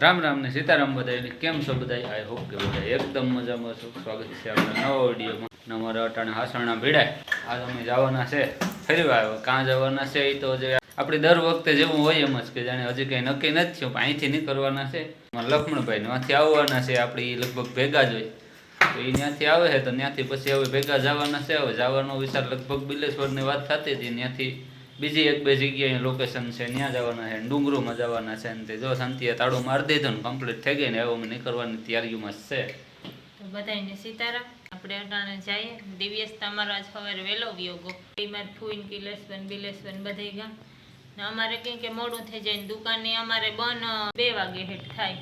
રામ રામ ને સીતારામ બધાને કેમ છો બધા આઈ હોપ કે બધા એકદમ મજામાં છો. સ્વાગત છે આપણા નવા ઓડિયોમાં અમારા અટાણે હાસણના ભીડાય આજ અમે જવાના છે. ફેરવા આવ્યો કાં જવાના છે એ તો જે આપણે દર વખતે જેવું હોય એમ જ કે જાણે હજી કંઈ નક્કી નથી થયું અહીંથી નીકળવાના છે. લક્ષ્મણભાઈ ત્યાંથી આવવાના છે. આપણે ઈ લગભગ ભેગા જ હોય. તો એ ત્યાંથી આવે છે, તો ત્યાંથી પછી હવે ભેગા જવાના છે. હવે જવાનો વિચાર લગભગ બિલેશ્વરની વાત થતી હતી. ત્યાંથી બીજી એક બે જગ્યાએ લોકેશન છે, ત્યાં જવાના છે, ડુંગરોમાં જવાના છે ને તે જો શાંતિએ તાળું મારી દીધું કમ્પ્લીટ થઈ ગઈ ને એવું નીકળવાની તૈયારીઓમાં છે. તો બધાને સીતારામ આપણે અટાણે જઈએ. દિવ્યેશ તમારો આજ સવારે વહેલો ગયો ગો. મારે ફૂઈન, કિલેશવન, બિલેશવન બધે ગયા. ને અમારે કંઈ કે મોડું થઈ જાય ને દુકાને અમારે બન બે વાગે હેઠ થાય.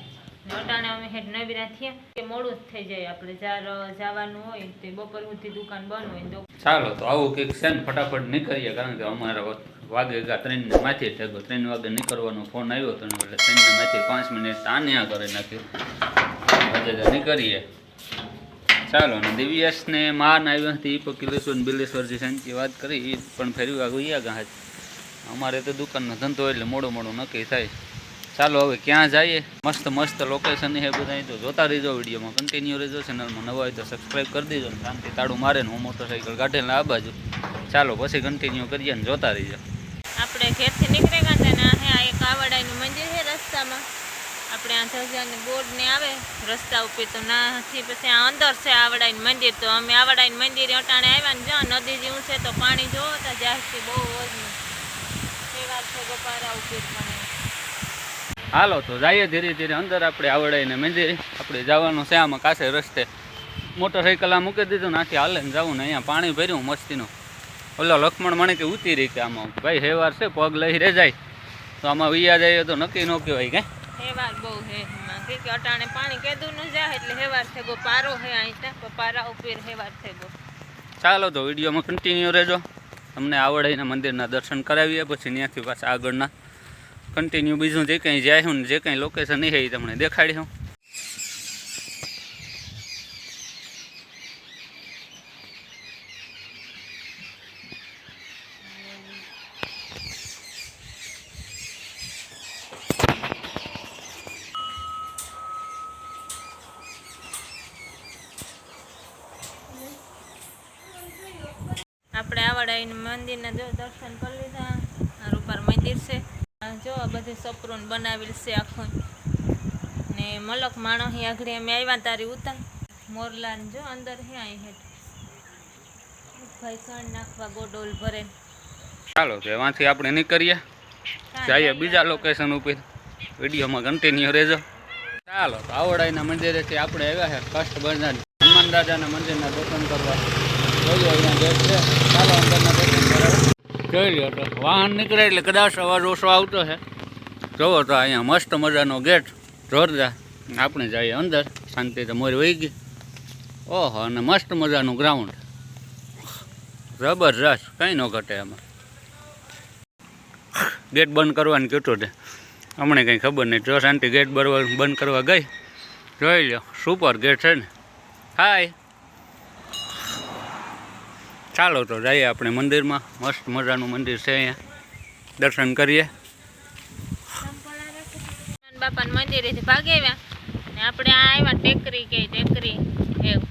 અટાણે અમે હેઠ નવી થયા કે મોડું જ થઈ જાય આપણે જાર, જવાનું હોય તે બપોર સુધી દુકાન બંધ હોય તો ચાલો, તો આવું કંઈક છે ફટાફટ નીકળીએ, કારણ કે અમારા વાગે ગયા ત્રણને માથે ઠેકો, ત્રણ વાગે નીકળવાનો ફોન આવ્યો હતો એટલે ત્રણને માથી પાંચ મિનિટ તાન્યા કરી નાખ્યું. હજે નીકળીએ. ચાલો ને દિવ્યાસને માન આવ્યો હતી એ પણ કિલેશ્વર ને બિલેશ્વરજી શાંતિ વાત કરી એ પણ ફેર્યું આગળ ગયા ગયા અમારે તો દુકાનનો ધંધો એટલે મોડો મોડો નક્કી થાય. ચાલો હવે ક્યાં જઈએ? મસ્ત મસ્ત લોકેશન છે બધા તો જોતા રહીજો વિડીયોમાં. કન્ટિન્યુ રહેજો ચેનલમાં નવા હોય તો સબસ્ક્રાઈબ કરી દેજો ને શાંતિ. તાળું મારે ને હું મોટરસાઇકલ કાઢેલા આ બાજુ. ચાલો, પછી કન્ટિન્યુ કરીએ ને જોતા રહીજો. આપણે ઘેરથી નીકળી ગયા હતા ને આ એક આવડાનું મંદિર છે રસ્તામાં. આપણે આ ધજાને બોર્ડ ને આવે, રસ્તા ઉપર તો નાથી પછી આ અંદર છે આવડાઈનું મંદિર. તો અમે આવડાઈનું મંદિર અટાણે આવ્યા ને જો, નદી જેવું છે તો પાણી જોવો તો જાસ્તી બહુ વજનું એ વાત છે ગોપારા ઉપર પણ. હાલો તો જઈએ ધીરે ધીરે. અંદર આપણે આવડાવીને મંદિરે. આપણે જવાનું છે આમાં કાસે રસ્તે. મોટરસાઇકલ આ મૂકી દીધું નાખી હાલે ને જવું ને અહીંયા પાણી ભર્યું મસ્તીનું. ઓલો લક્ષ્મણ મણે કે ઉતરી કે આમાં. ભાઈ હેવાર છે પગ લઈ રે જાય. તો આમાં વૈયા જઈએ તો નક્કી ન કહેવાય કે. હેવાર બહુ હે કે અટાણે પાણી કેદું ન જાય એટલે હેવાર છે ગો પારો હે અહીં પારા ઉપર હેવાર છે ગો ચાલો તો વિડીયોમાં કન્ટિન્યુ રહેજો. તમને આવડે મંદિરના દર્શન કરાવીએ પછી ત્યાંથી પાછા આગળના કન્ટિન્યુ બીજું જે કંઈ જાય હું જે કંઈ લોકેશન એ તમને દેખાડીશું. આપણે આવડાવીને મંદિરના દર્શન કરી લીધા. રૂપાર મંદિર છે. જો આ બધે સપરું બનાવેલ છે આખું. ને મલક માણસ અહીં આગળ અમે આવ્યા તારી ઉતર મોરલા જો અંદર હે અહીં હેઠ. ભાઈ સણ નાખવા ગોડોલ ભરે. ચાલો તો એમાંથી આપણે નીકળીએ. જઈએ બીજા લોકેશન ઉપર. વિડીયોમાં કન્ટિન્યુ રહેજો. ચાલો તો આવડાઈના મંદિરેથી આપણે આવ્યા છે કષ્ટ બજાર હનુમાન રાજાના મંદિરના દર્શન કરવા. જોઈએ અહીંયા ગેટ છે. ચાલો અંદરના દર્શન કરાવે. જોઈ લો તો વાહન નીકળે એટલે કદાચ અવાજ ઓછો આવતો છે જોવો તો અહીંયા મસ્ત મજાનો ગેટ, જોરદાર. આપણે જઈએ અંદર, શાંતિ તો મોર વહી ગઈ. ઓહો, અને મસ્ત મજાનું ગ્રાઉન્ડ જબરજસ્ત, કંઈ ન ઘટે એમાં ગેટ બંધ કરવાનું કહેતો તે. અમને કંઈ ખબર નહીં. જો શાંતિ ગેટ બરવા બંધ કરવા ગઈ, જોઈ લો સુપર ગેટ છે ને. હાય ચાલો તો જઈએ આપણે મંદિરમાં. મસ્ત મજાનું મંદિર છે અહીંયા. દર્શન કરીએ. બાપાના મંદિરેથી ભાગી આવ્યા. ને આપણે આ આવ્યા ટેકરી કે ટેકરી એવું.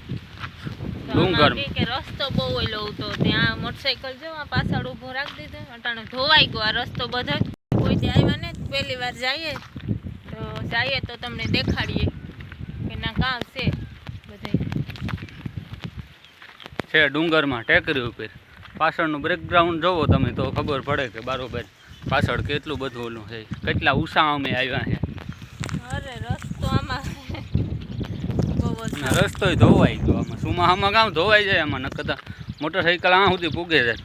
કે રસ્તો બહુ ઓલો તો ત્યાં મોટરસાઇકલ જો પાછળ ઊભો રાખી દીધો. અટાણે ધોવાઈ ગયો આ રસ્તો બધો. કોઈ આવ્યા ને પહેલી વાર જઈએ. તો જઈએ તો તમને દેખાડીએ. કે ના કાં છે બધે છે ડુંગરમાં ટેકરી ઉપર. પાછળનું બ્રેકગ્રાઉન્ડ જોવો તમે તો ખબર પડે કે બરાબર પાછળ કેટલું બધું ઓલું છે. કેટલા ઉષા અમે આવ્યા છે. અરે રસ્તો આમાં ધોવાઈ ગયો આમાં. સુમાહામાં કામ ધોવાઈ જાય આમાં નકર મોટરસાઇકલ આ સુધી પૂગે છે.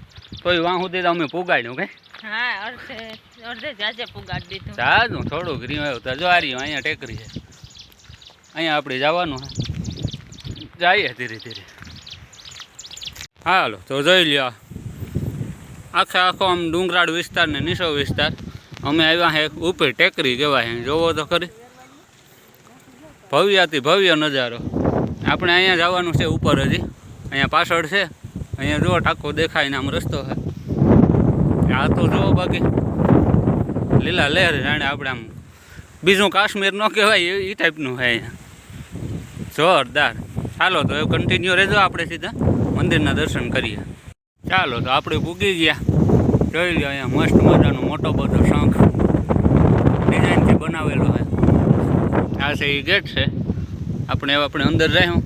તોય વાં સુધી તો અમે પુગાડ્યું કે? જાજે થોડુંક રીમ આવ્યું તો જો આ રહ્યું અહીંયા ટેકરી છે. અહીંયા આપણે જવાનું છે. જઈએ ધીરે ધીરે. હાલો, તો જોઈ લ્યો. આખે આખો આમ ડુંગરાળ વિસ્તાર ને નીચો વિસ્તાર. અમે આવ્યા છે ઉપર ટેકરી કહેવાય જોવો તો ખરી. ભવ્યાથી ભવ્ય નજારો. આપણે અહીંયા જવાનું છે ઉપર હજી. અહીંયા પાછળ છે. અહીંયા જો ટાંકો દેખાય ને આમ રસ્તો છે. આ તો જુઓ બાકી. લીલા લહેર જાણે આપણે આમ. બીજું કાશ્મીર ન કહેવાય એ ટાઈપનું છે અહીંયા. જોરદાર. ચાલો તો એ કન્ટિન્યુ રહેજો આપણે સીધા. મંદિરના દર્શન કરીએ. ચાલો તો આપણે પૂગી ગયા. જોઈ લો અહીંયા મસ્ત મજાનો મોટો બધો શંખ ડિઝાઇનથી બનાવેલો હોય આ છે એ ગેટ છે. આપણે હવે આપણે અંદર રહ્યું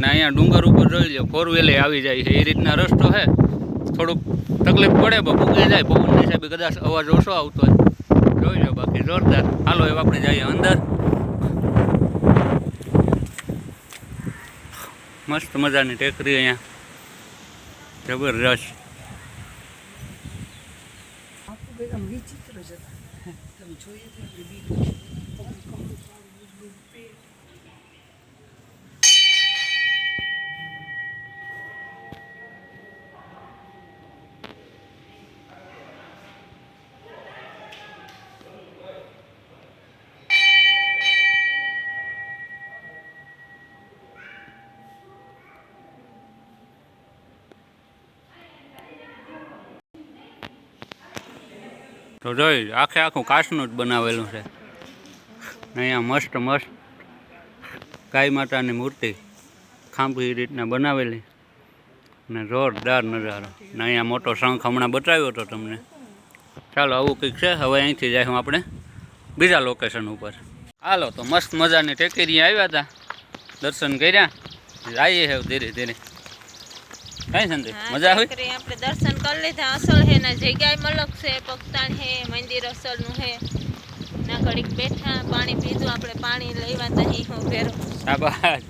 ને અહીંયા ડુંગર ઉપર જોઈ લો ફોર વ્હીલે આવી જાય છે. એ રીતના રસ્તો છે. થોડુંક તકલીફ પડે, પણ પૂગી જાય. પવનની સાહેબ કદાચ અવાજ ઓછો આવતો હોય. જોઈ લો બાકી જોરદાર. હાલો, હવે આપણે જઈએ અંદર. મસ્ત મજાની ટેકરી અહીંયા. જબરજસ્ત. વિચિત્ર જ હતા. તમે જોઈએ તો જોઈ, આખે આખું કાચનું જ બનાવેલું છે. અહીંયા મસ્ત મસ્ત ગાય માતાની મૂર્તિ ખાંભી રીતના બનાવેલી. ને જોરદાર નજારો. ને અહીંયા મોટો શંખ હમણાં બતાવ્યો હતો તમને. ચાલો, આવું કંઈક છે. હવે અહીંથી જાય આપણે બીજા લોકેશન ઉપર. હાલો, તો મસ્ત મજાની ટેકેરી આવ્યા હતા દર્શન કર્યા. જઈએ છે ધીરે ધીરે. કાંઈ સંદે મજા આવી? કરી આપણે દર્શન કરી લીધા. અસલ હે ને જગ્યાએ મલક છે પગતાણ હે મંદિર અસલનું હે ના ઘડીક બેઠા પાણી પીધું આપણે પાણી લેવા તહીં હું ફેરો. શાબાશ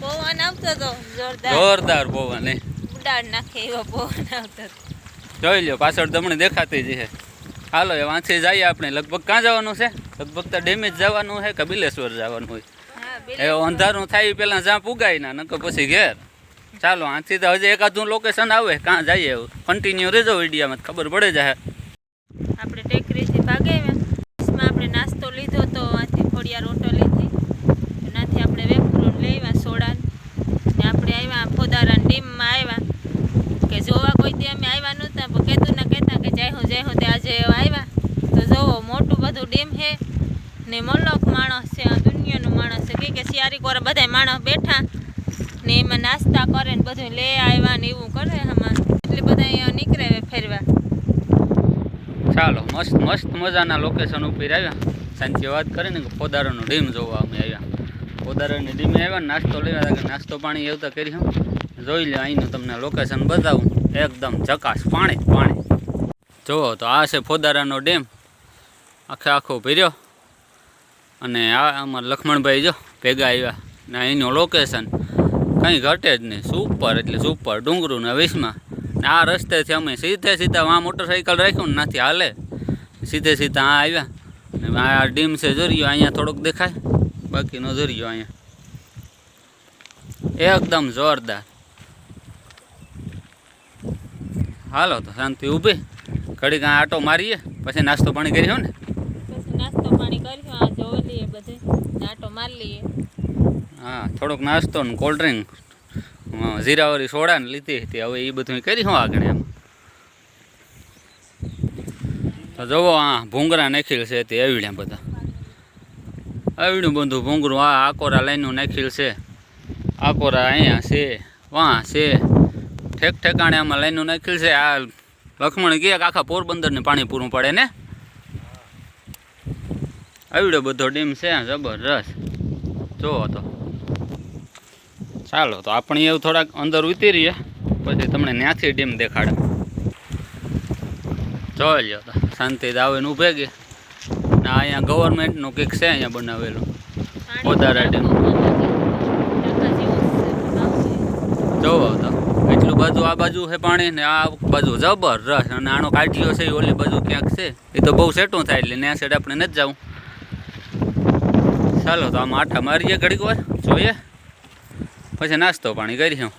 પવન આવતો તો જોરદાર. જોરદાર પવન હે. ઉડાડ નાખે એવો પવન આવતો જોઈ લ્યો પાછળ તમને દેખાતી જ છે. હાલો એ વાંચે જઈએ આપણે. લગભગ ક્યાં જવાનું છે? લગભગ તો ડેમેજ જવાનું છે કે બિલેશ્વર જવાનું હોય? એ અંધારું થાય પેલા પહેલાં જ્યાં પુગાય ના નકર પછી ઘેર. ચાલો, આથી તો હજી એકાદું લોકેશન આવે. કાં જઈએ કન્ટિન્યુ રહેજો વિડીયામાં ખબર પડે જાય આપણે ટેકરીથી ભાગે બસમાં આપણે નાસ્તો લીધો તો આથી ખોડિયાર ઓટો લીધી. એનાથી આપણે વેફરું લેવા સોડા ને આપણે આવ્યા ફોદારા ડીમમાં આવ્યા. કે જોવા કોઈ દી અમે આવ્યા નહોતા, પણ કહેતું ને કહેતા કે જય હું જય હું, તે આજે આવ્યા. તો જોવો, મોટું બધું ડીમ છે ને મલક માણસ છે, આ દુનિયાનું માણસ છે. કે શિયારી કોરા બધા માણસ બેઠા. એમાં નાસ્તા કરે ને બધું લે આવ્યા ને એવું કરે આમાં. એટલે બધા અહીંયા નીકળે ફેરવા. ચાલો, મસ્ત મસ્ત મજાના લોકેશન ઉપર આવ્યા. સાંજે વાત કરીને કે પોદારોનો ડીમ જોવા અમે આવ્યા. પોદારોની ડીમે આવ્યા નાસ્તો લેવા કે નાસ્તો પાણી આવતા કરી જોઈ લે, અહીંનું તમને લોકેશન બતાવું. એકદમ ચકાશ પાણી પાણી. જુઓ તો આ છે ફોદારાનો ડેમ આખે આખો ભીર્યો. અને આ આમાં લક્ષ્મણભાઈ જો ભેગા આવ્યા. ને અહીંનું લોકેશન કંઈ ઘટે જ નહીં. સુપર એટલે સુપર ડુંગરું ને વિસમાં આ રસ્તેથી અમે સીધે સીધા આ મોટરસાઇકલ રાખ્યું ને નથી હાલે. સીધે સીધા આ આવ્યા. ને આ ડીમ છે જોરિયો, અહીંયા થોડોક દેખાય. બાકીનો જોરિયો અહીંયા. એકદમ જોરદાર. હાલો તો શાંતિ ઊભી. ઘડીક આટો મારીએ, પછી નાસ્તો પાણી કર્યો ને. નાસ્તો પાણી કર્યું આ જોઈ લઈએ બધે આટો મારી લઈએ. હા, થોડોક નાસ્તો ને કોલ્ડ ડ્રિંક જીરાવાળી સોડા ને લીધી હતી. હવે એ બધું કરી હું આગળ એમ. તો જુઓ આ ભૂંગરા નાખેલ છે તે આવડ્યા બધા. આવડ્યું બધું ભૂંગરું, આ આકોરા લાઈનનું નાખેલ છે. આકોરા અહીંયા છે, વાં છે. ઠેક ઠેકાણે આમાં લાઈનનું નાખેલ છે. આ લક્ષ્મણ કહે કે આખા પોરબંદરને પાણી પૂરું પડે ને? આવડ્યો બધો ડીમ છે, જબરજસ્ત. જુઓ તો. ચાલો તો આપણે એવું થોડાક અંદર ઉતરીએ પછી તમને ત્યાંથી ડીમ દેખાડે. જોઈ લ્યો તો શાંતિ આવીને ઊભે ગઈ. ને અહીંયા ગવર્મેન્ટનું કંઈક છે અહીંયા બનાવેલું. વધારા ડેમ. જેવું તો એટલું બાજુ આ બાજુ છે પાણી ને આ બાજુ જબરજસ્ત. અને આનો કાઢ્યો છે એ ઓલી બાજુ ક્યાંક છે એ તો બહુ સેટું થાય એટલે ત્યાં સાઈડ આપણે નથી જવું. ચાલો તો આમ આઠા મારીએ ઘડીક વાર, જોઈએ. પછી નાસ્તો પાણી કરી હું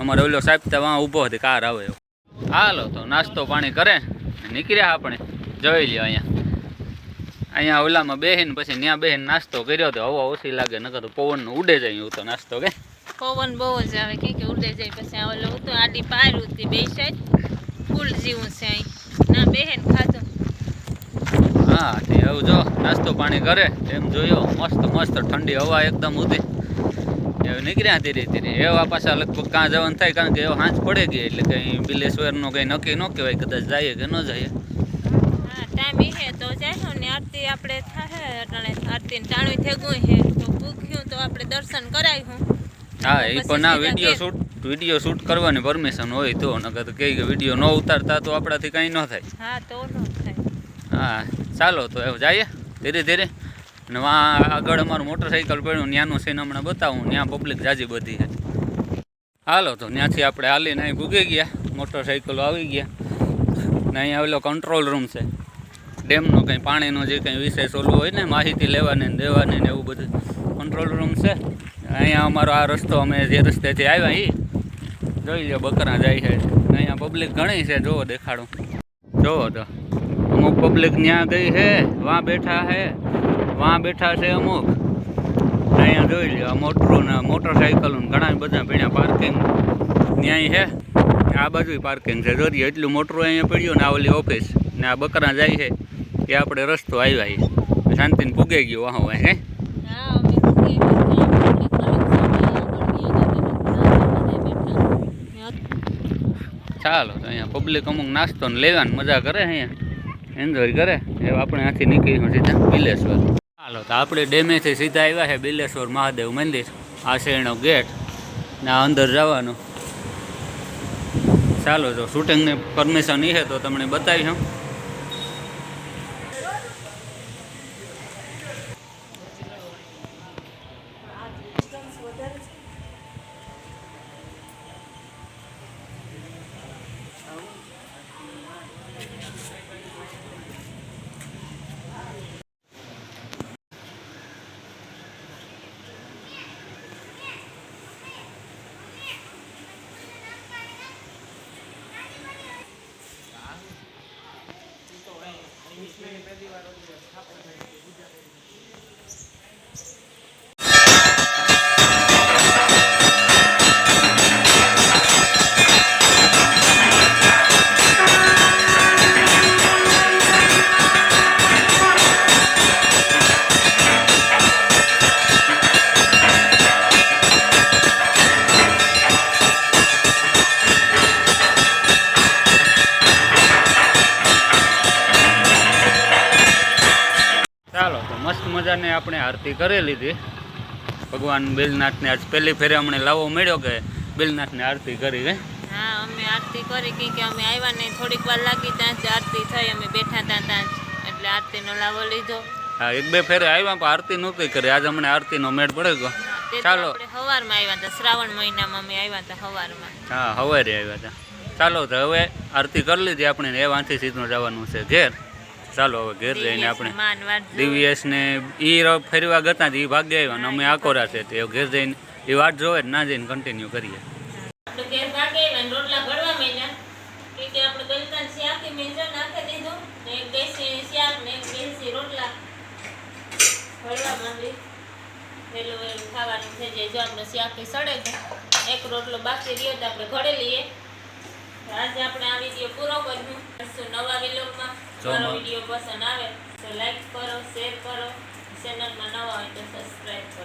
અમારે ઓલો સાહેબ તો વાં ઊભો હતી કાર આવે. હાલો તો નાસ્તો પાણી કરે, નીકળ્યા આપણે. જોઈ લ્યો અહીંયા. અહીંયા ઓલામાં બેહીને પછી ત્યાં બેહીને નાસ્તો કર્યો તો હવા ઓછી લાગે, નકર તો પવન ઉડે જાય એવું તો નાસ્તો કે. પવન બહુ જ આવે કે કે ઉડે જાય, પછી આ ઓલું તો આડી પાર હતી બે સાઈડ ફૂલ જેવું છે અહીં. ના, બેહેન ખાધું. હા તે એવું જો નાસ્તો પાણી કરે એમ જોયો મસ્ત મસ્ત ઠંડી હવા એકદમ ઉધી એવું નીકળ્યા ધીરે ધીરે. એવા પાછા લગભગ કાં જવાનું થાય કારણ કે એવો હાંચ પડે ગઈ એટલે કંઈ બિલેશ્વરનો કંઈ નક્કી ન કહેવાય કદાચ જઈએ કે ન જઈએ. હા ટાઈમ હે તો જાય ને આરતી આપણે થાહે અટાણે આરતી ટાણું થેગું હે તો ભૂખ્યું તો આપણે દર્શન કરાવ્યું હા એ પણ ના વીડિયો શૂટ વીડિયો શૂટ કરવાની પરમિશન હોય તો નકર કે વીડિયો ન ઉતારતા તો આપણાથી કંઈ ન થાય. હા તો ન થાય. હા. ચાલો, તો એવું જઈએ. ધીરે ધીરે. અને વાં આગળ અમારું મોટરસાઇકલ પડ્યું ત્યાંનું સીન હમણાં બતાવું. ત્યાં પબ્લિક જાજી બધી છે. હાલો, તો ત્યાંથી આપણે હાલીને અહીં ભૂગી ગયા. મોટરસાઇકલો આવી ગયા. ને અહીંયા આવેલો કંટ્રોલ રૂમ છે. ડેમનો કંઈ પાણીનો જે કંઈ વિશેષ ઓલું હોય ને, માહિતી લેવાની ને દેવાની ને એવું બધું. કંટ્રોલ રૂમ છે. અહીંયા અમારો આ રસ્તો અમે જે રસ્તેથી આવ્યા એ જોઈ લો બકરા જાય છે. અહીંયા પબ્લિક ઘણી છે જુઓ દેખાડું. જોવો તો. અમુક પબ્લિક ત્યાં ગઈ છે, વાં બેઠા છે, વાં બેઠા છે અમુક. અહીંયા જોઈ લો મોટરો ને મોટરસાઇકલ ઘણા બધા પીણ્યા પાર્કિંગ ન્યાય છે. આ બાજુ પાર્કિંગ છે. જોઈએ એટલું મોટરું અહીંયા પડ્યું ને આ ઓફિસ ને આ બકરા જાય છે એ આપણે રસ્તો આવ્યા છીએ શાંતિને પૂગાઈ ગયો વાહ વાહ હે? ચાલો અહીંયા પબ્લિક અમુક નાસ્તો ને લેવાની મજા કરે અહીંયા. એન્જોય કરે, એ આપણે આથી નીકળીશું સીધા બિલેશ્વર. ચાલો તો આપણે ડેમેથી સીધા આવ્યા છે બિલેશ્વર મહાદેવ મંદિર. આ છે એનો ગેટ ને અંદર જવાનું. ચાલો, જો શૂટિંગની પરમિશન એ છે તો તમને બતાવીશું આપણે આરતી કરી લીધી. ભગવાન બેલનાથને આજ પહેલી ફેરે અમને લાવો મળ્યો કે બેલનાથને આરતી કરી ગઈ હા અમે આરતી કરી કે અમે આવ્યા ને થોડીક વાર લાગી ત્યાં આરતી થઈ અમે બેઠા હતા ત્યાં એટલે આરતીનો લાવો લીધો. હા એક બે ફેરે આવ્યા પણ આરતી નહોતી કરી. આજે અમને આરતીનો મેળ પડે ગયો. ચાલો. સવારમાં આવ્યા હતા શ્રાવણ મહિનામાં અમે આવ્યા હતા સવારમાં હા હવારે આવ્યા હતા ચાલો તો હવે આરતી કરી લીધી આપણે એ વાંચી સીધું જવાનું છે ઘેર. ચાલો હવે ઘેર જઈને આપણે માન ને એ ફેરવા ગતા એ ભાગ્ય આવ્યા અને અમે આકોરા છે તે ઘેર જઈને એ વાટ જોવે જ ના જઈને કન્ટિન્યુ કરીએ. એક રોટલા ઘડવા માંડી. પેલું એવું ખાવાનું થઈ જાય જો આપણે શાક સડે એક રોટલો બાકી રહ્યો તો આપણે ઘડે લઈએ. આજે આપણે આ વીડિયો પૂરો કર્યું મળશું નવા વિલોગમાં મારો વીડિયો પસંદ આવે તો લાઈક કરો શેર કરો. ચેનલમાં નવા હોય તો સબસ્ક્રાઈબ કરો.